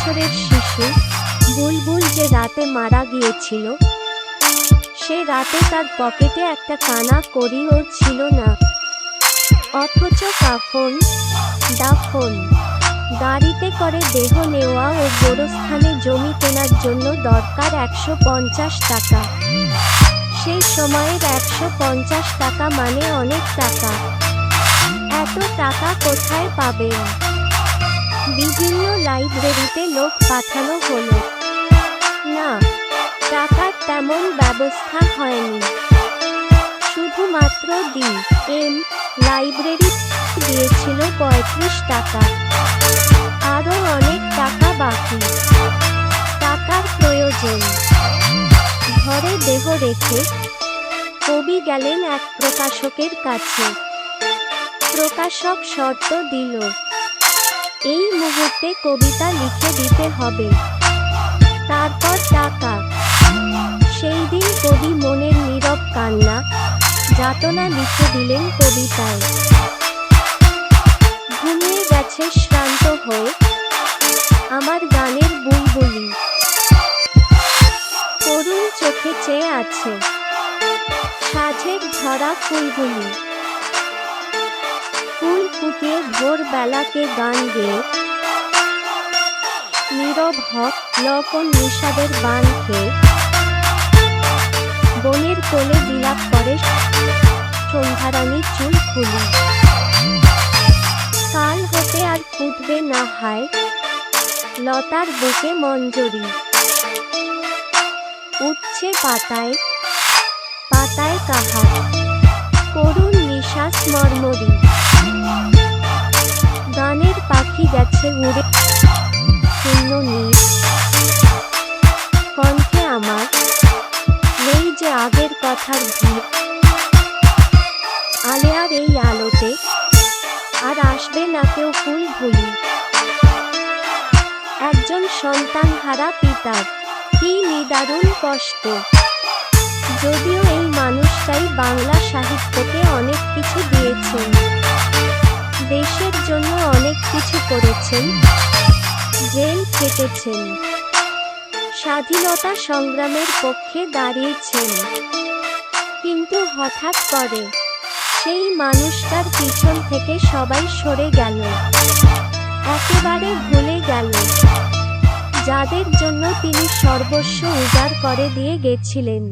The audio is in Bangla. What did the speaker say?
বছরের শিশু বুলবুল যে রাতে মারা গিয়েছিল, সে রাতে তার পকেটে একটা কানা করিও ছিল না। অথচ কাফন, দাফন, গাড়িতে করে দেহ নেওয়া ও গোরস্থানে জমি কেনার জন্য দরকার একশো পঞ্চাশ টাকা। সেই সময়ের একশো পঞ্চাশ টাকা মানে অনেক টাকা। এত টাকা কোথায় পাবেন? বিভিন্ন লাইব্রেরিতে লোক পাঠানো হলো। না, টাকার তেমন ব্যবস্থা হয়নি। শুধুমাত্র ডি এম লাইব্রেরি দিয়েছিল পঁয়ত্রিশ টাকা। আরও অনেক টাকা বাকি। টাকার প্রয়োজন। ঘরে দেহ রেখে কবি গেলেন এক প্রকাশকের কাছে। প্রকাশক শর্ত দিল এই মুহূর্তে কবিতা লিখে দিতে হবে। তারপর টাকা। সেই দিন কবি মনের নীরব কান্না, যাতনা লিখে দিলেন কবিতায়। ঘুমিয়ে গেছে শ্রান্ত হয়ে আমার গানের বুলবুলি। করুণ চোখে চেয়ে আছে, সাজের ঝরা ফুলগুলি। ফুল ফুটিয়ে ভোর বেলাকে গান গেয়ে নীরব হক লকন নিষাদের বান খেয়ে বনের কোলে বিলাপ করে সন্ধ্যারানী চুল খুলি। কাল হতে আর ফুটবে না হায় লতার বুকে মঞ্জরি। উঠছে পাতায় পাতায় কাহার করুণ নিশ্বাস মর্মরি। উড়ে শূন্য নীল কণ্ঠে আমার নেই যে আগের কথার ভিড়। আলেয়ার এই আলোতে আর আসবে না কেউ ফুল ভুলি একজন সন্তান হারা পিতার কি নিদারুণ কষ্ট। যদিও এই মানুষটাই বাংলা সাহিত্যকে অনেক কিছু দিয়েছেন। দেশের জন্য অনেক কিছু করেছেন, জেল কেটেছেন স্বাধীনতা সংগ্রামের পক্ষে দাঁড়িয়েছেন। কিন্তু হঠাৎ করে সেই মানুষটার পিছন থেকে সবাই সরে গেল, একেবারে ভুলে গেল। যাদের জন্য তিনি সর্বস্ব উজাড় করে দিয়ে গেছিলেন।